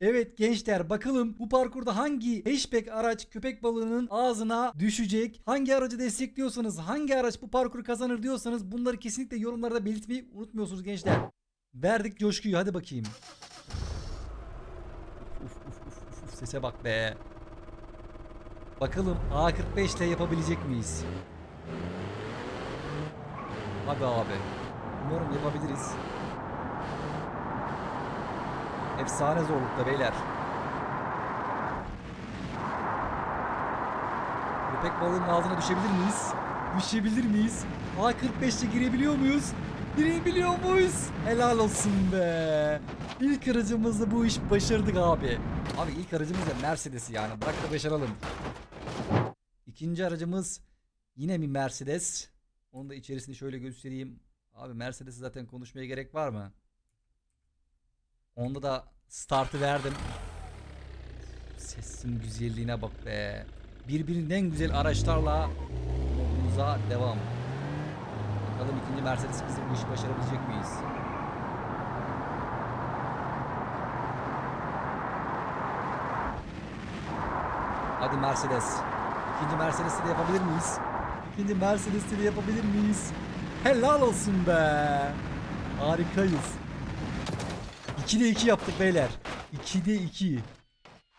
Evet gençler bakalım bu parkurda hangi hatchback araç köpek balığının ağzına düşecek? Hangi aracı destekliyorsanız, hangi araç bu parkuru kazanır diyorsanız bunları kesinlikle yorumlarda belirtmeyi unutmuyorsunuz gençler. Verdik coşkuyu hadi bakayım. Uf, uf, uf, uf, uf, sese bak be. Bakalım A45 ile yapabilecek miyiz? Hadi abi. Umarım yapabiliriz. Efsane zorlukta beyler. Köpek balığının ağzına düşebilir miyiz? Düşebilir miyiz? A45'te girebiliyor muyuz? Girebiliyor muyuz? Helal olsun be. İlk aracımızda bu iş başardık abi. Abi ilk aracımız da Mercedes yani. Bırak da başaralım. İkinci aracımız yine bir Mercedes. Onu da içerisini şöyle göstereyim. Abi Mercedes'i zaten konuşmaya gerek var mı? Onda da startı verdim. Sesin güzelliğine bak be. Birbirinden güzel araçlarla yolumuza devam. Bakalım ikinci Mercedes bizi bu işi başarabilecek miyiz? Hadi Mercedes. İkinci Mercedes'i de yapabilir miyiz? İkinci Mercedes'i de yapabilir miyiz? Helal olsun be. Harikayız. 2'de 2 yaptık beyler. 2'de 2.